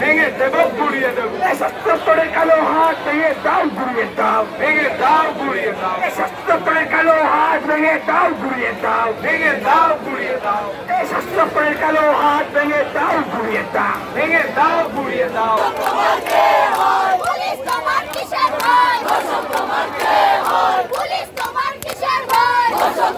ভেঙে দেব গুড়িয়ে দেব। সত্য করে কালো হাত ভেঙে দাও গুড়িয়ে দাও। ভেঙে দাও গুড়িয়ে দাও। সত্য করে কালো হাত ভেঙে দাও গুড়িয়ে দাও। ভেঙে দাও গুড়িয়ে দাও। এই সত্য করে কালো হাত ভেঙে দাও গুড়িয়ে দাও। ভেঙে দাও গুড়িয়ে দাও।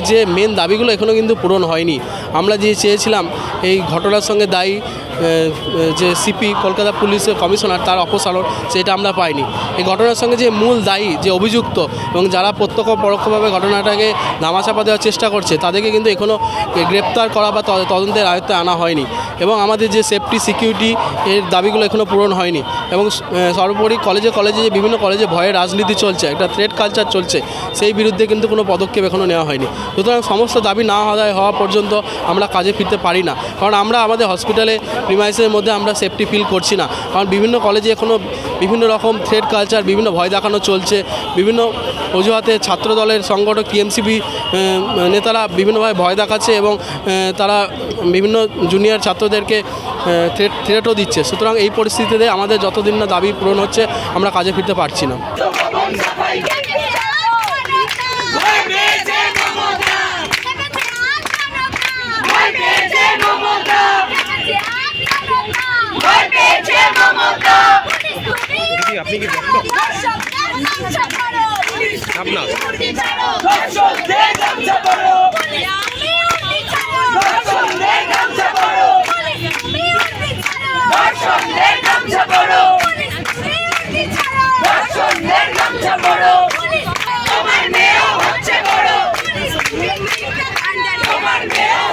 যে মেন দাবিগুলো এখনও কিন্তু পূরণ হয়নি। আমরা যে চেয়েছিলাম এই ঘটনার সঙ্গে দায়ী যে সিপি কলকাতা পুলিশের কমিশনার তার অপসারণ, সেটা আমরা পাইনি। এই ঘটনার সঙ্গে যে মূল দায়ী, যে অভিযুক্ত এবং যারা প্রত্যক্ষ পরোক্ষভাবে ঘটনাটাকে ধামাচাপা দেওয়ার চেষ্টা করছে, তাদেরকে কিন্তু এখনও গ্রেপ্তার করা বা তদন্তের আয়ত্তে আনা হয়নি। এবং আমাদের যে সেফটি, সিকিউরিটি এর দাবিগুলো এখনও পূরণ হয়নি। এবং সর্বোপরি কলেজে কলেজে যে বিভিন্ন কলেজে ভয়ের রাজনীতি চলছে, একটা থ্রেড কালচার চলছে, সেই বিরুদ্ধে কিন্তু কোনো পদক্ষেপ এখনও নেওয়া হয়নি। সুতরাং সমস্ত দাবি না আদায় হওয়া পর্যন্ত আমরা কাজে ফিরতে পারি না। কারণ আমরা আমাদের হসপিটালে প্রিমাইসের মধ্যে আমরা সেফটি ফিল করছি না। কারণ বিভিন্ন কলেজে এখনও বিভিন্ন রকম থ্রেড কালচার বিভিন্ন ভয় দেখানো চলছে। বিভিন্ন অজুহাতে ছাত্র দলের সংগঠক টিএমসিবি নেতারা বিভিন্নভাবে ভয় দেখাচ্ছে এবং তারা বিভিন্ন জুনিয়র ছাত্রদেরকে থ্রেট থ্রেটও দিচ্ছে। সুতরাং এই পরিস্থিতিতে আমাদের যতদিন না দাবি পূরণ হচ্ছে, আমরা কাজে ফিরতে পারছি না। আন্ডার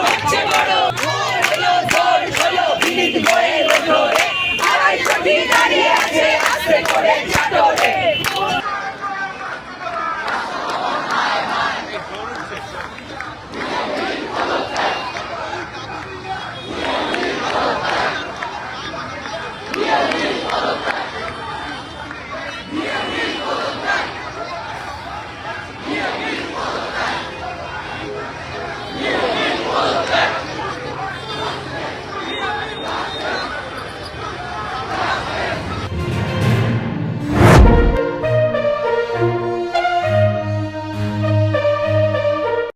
হচ্ছে বড় ভোর হলো ভোর হলো বিলিত বয়ে